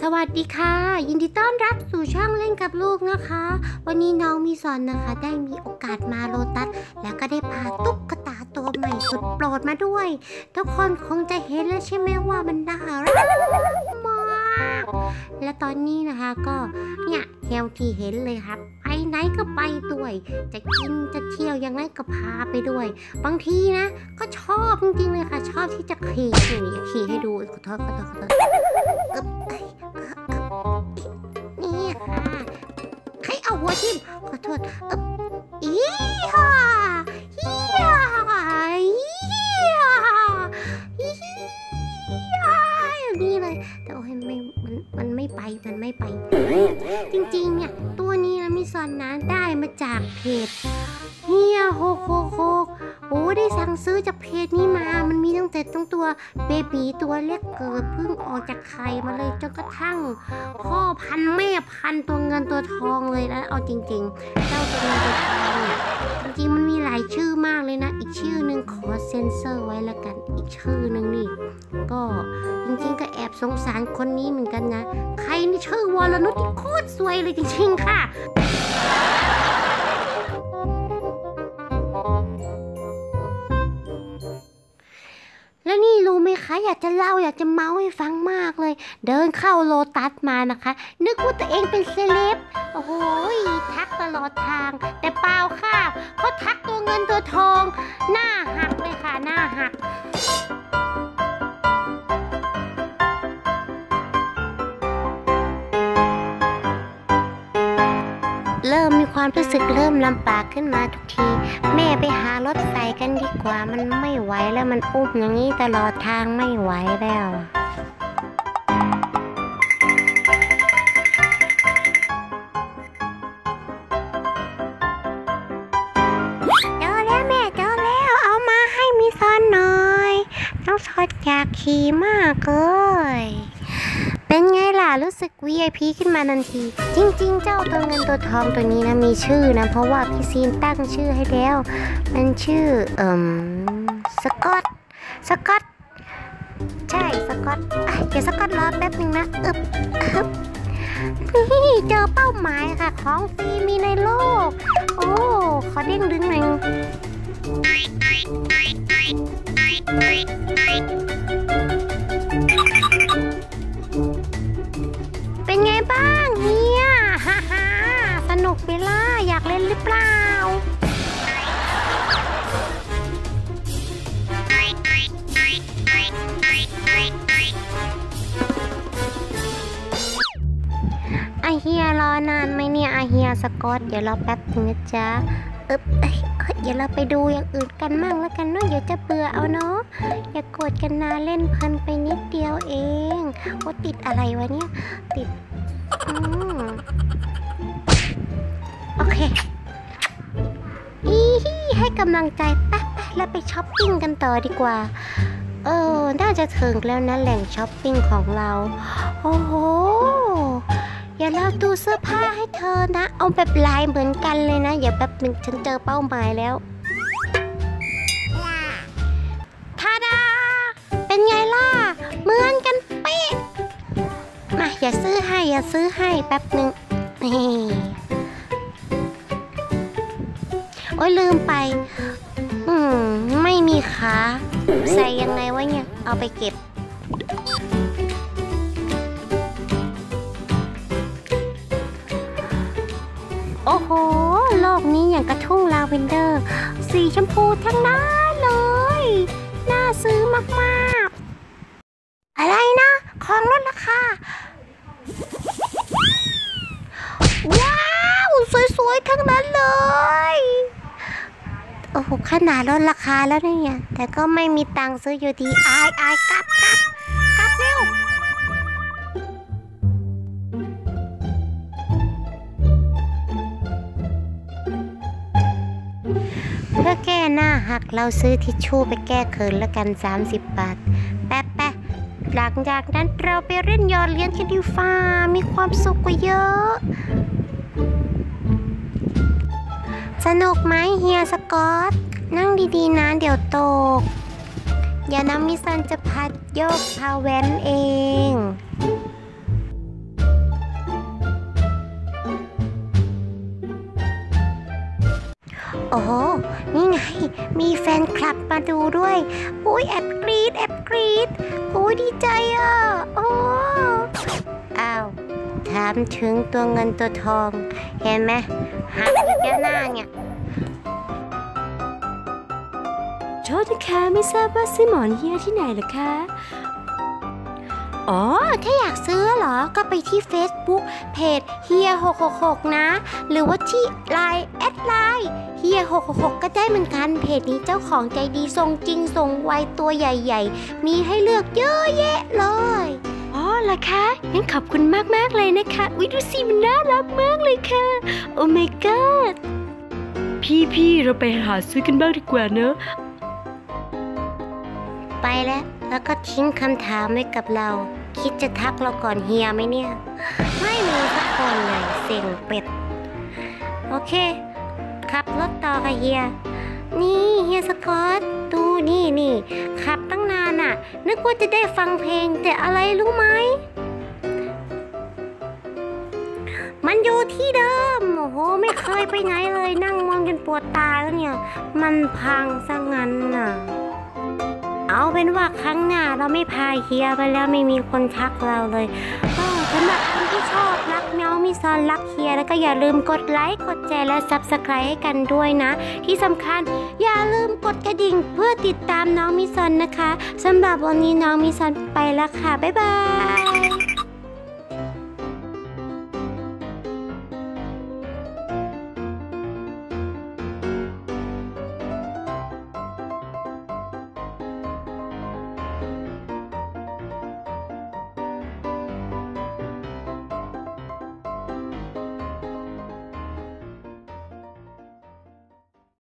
สวัสดีค่ะ ยินดีต้อนรับสู่ช่องเล่นกับลูกนะคะ วันนี้น้องมีสอนนะคะ ได้มีโอกาสมาโลตัส แล้วก็ได้พาตุ๊กตาตัวใหม่สุดโปรดมาด้วย ทุกคนคงจะเห็นแล้วใช่ไหมว่ามันน่ารักมาก และตอนนี้นะคะก็เนี่ยเฮลที่เห็นเลยครับไปไหนก็ไปด้วย จะกินจะเที่ยวยังไงก็พาไปด้วย บางทีนะ ก็ชอบจริงๆเลยค่ะ ชอบที่จะขี่นี่ขี่ให้ดูขอโทษขอโทษขอโทษ ใครเอาหัวทิ่มขอโทษอึ๊บอีฮ่าอีฮ่าอีฮ่าอีฮ่าอย่างนี้เลย แต่โอ้ยไม่มันมันไม่ไปมันไม่ไป จริงๆเนี่ยตัวนี้นะมิซอนนะได้มาจากเพจเฮียโฮโคโคโอ้ได้สั่งซื้อจากเพจนี้มา ตัวเบบีตัวเล็กเกิดเพิ่งออกจากไข่มาเลยจนกระทั่งพ่อพันแม่พันตัวเงินตัวทองเลยแล้วเอาจริง ๆ เจ้าตัวเงินตัวทองเนี่ยจริงๆมันมีหลายชื่อมากเลยนะ อีกชื่อหนึ่งขอเซ็นเซอร์ไว้ละกัน อีกชื่อหนึ่งนี่ ก็จริงๆก็แอบสงสารคนนี้เหมือนกันนะ ใครนี่ชื่อวรนุชที่โคตรสวยเลยจริง ๆ ค่ะ อยากจะเล่าอยากจะเมาให้ฟังมากเลย เดินเข้าโลตัสมานะคะ นึกว่าตัวเองเป็นเซเลบโอ้โหทักตลอดทาง แต่เปล่าค่ะเขาทักตัวเงินตัวทอง หน้าหักเลยค่ะ หน้าหัก เริ่มมีความรู้สึกเริ่มลำบากขึ้นมาทุกที แม่ไปหารถไฟกันดีกว่ามันไม่ไหวแล้วมันอุ้มอย่างนี้ตลอดทางไม่ไหวแล้วเจอแล้วแม่เจอแล้วเอามาให้มีซอนหน่อยน้องซอนอยากขี่มากเลย เป็นไงล่ะรู้สึก VIP ขึ้นมาทันที จริง ๆ เจ้าตัวเงินตัวทองตัวนี้นะมีชื่อนะ เพราะว่าพี่ซีนตั้งชื่อให้แล้ว มันชื่อเอ่มสกอตสกอตใช่สกอตเดี๋ยวสกอตรอแป๊บหนึ่งนะอึบอึบนี่เจอเป้าหมายค่ะ ของฟรีมีในโลก โอ้ขอเด้งดึงหนึ่ง สกอต เดี๋ยวรอแป๊บนึงนะจ๊ะอึบเอ้ยเอ้ยเดี๋ยวเราไปดูอย่างอื่นกันมั่งแล้วกันเนาะเดี๋ยวจะเบื่อเอาเนาะอย่ากดกันนาเล่นเพลินไปนิดเดียวเองว่าติดอะไรวะเนี่ยติดอโอเคอีฮีให้กำลังใจแป๊บๆแล้วไปช้อปปิ้งกันต่อดีกว่า เออ น่าจะถึงแล้วนะแหล่งช้อปปิ้งของเรา โอ้โห อย่าเราดูเสื้อผ้าให้เธอนะ เอาแบบลายเหมือนกันเลยนะ อย่าแป๊บหนึ่งฉันเจอเป้าหมายแล้วทาดา เป็นไงล่ะ เหมือนกันเป๊ะ มาอย่าซื้อให้ อย่าซื้อให้แป๊บหนึ่งนี่โอ้ยลืมไป อืม ไม่มีขา ใส่ยังไงวะเนี่ย เอาไปเก็บ อ้โห โลกนี้อย่างกระทุ่งลาเวนเดอร์ สีชมพูทั้งนั้นเลย น่าซื้อมากๆ อะไรนะ ของลดราคา ว้าว สวยๆ ทั้งนั้นเลย โอ้โห ขนาดลดราคาแล้วเนี่ย แต่ก็ไม่มีตังค์ซื้ออยู่ดี อายอายกลับกลับกลับเร็ว แก้หน้าหักเราซื้อทิชชู่ไปแก้เขินละกัน 30 บาท แป๊ะแป๊ะหลังจากนั้นเราไปเล่นยอดเลี้ยงกันดีฟ้ามีความสุขกว่าเยอะ สนุกไหมเฮียสกอต นั่งดีๆนะเดี๋ยวตกอย่าน้ำมิซันจะพัดโยกพาแว้นเอง อ้โห นี่ไง มีแฟนคลับมาดูด้วยโอ้ยแอบกรีดแอบกรีดโอ้ยดีใจอะ โอ้อ้าว ถามถึงตัวเงินตัวทอง เห็นไหมหักแก้วหน้าเนี่ยโทษนะคะไม่ทราบว่าซื้อหมอนเฮียที่ไหนหรอคะ อ๋อ ถ้าอยากซื้อเหรอ ก็ไปที่ Facebook เพจเฮีย666 นะ หรือว่าที่ Line แอดไลน์เฮีย666 ก็ได้เหมือนกันเพจนี้เจ้าของใจดีทรงจริงทรงไวตัวใหญ่ ๆ มีให้เลือกเยอะแยะเลยอ๋อเหรอคะงั้นขอบคุณมาก ๆ เลยนะคะวิดูสิมันน่ารักมากเลยค่ะ โอ้ my god พี่พี่ๆเราไปหาซื้อกันบ้างดีกว่าเนอะ ไปแล้ว แล้วก็ทิ้งคำถามไว้กับเรา คิดจะทักเราก่อนเฮียไหมเนี่ย ไม่มีสักคนเลยเซ็งเป็ด โอเค ขับรถต่อค่ะเฮีย นี่เฮียสกอตดูนี่นี่ขับตั้งนานอะ่ะ นึกว่าจะได้ฟังเพลงแต่อะไรรู้ไหมมันอยู่ที่เดิม โอ้โห ไม่เคยไปไหนเลย นั่งมองจนปวดตาแล้วเนี่ย มันพังซะงั้นน่ะ เอาเป็นว่าครั้งหน้าเราไม่พาเฮียไปแล้วไม่มีคนทักเราเลยก็สำหรับคนที่ชอบรักแมวมีซอนรักเฮียแล้วก็อย่าลืมกดไลค์กดแชร์และซับสไครต์ให้กันด้วยนะ ที่สำคัญอย่าลืมกดกระดิ่งเพื่อติดตามน้องมิซอนนะคะสำหรับวันนี้น้องมิซอนไปแล้วค่ะบ๊ายบาย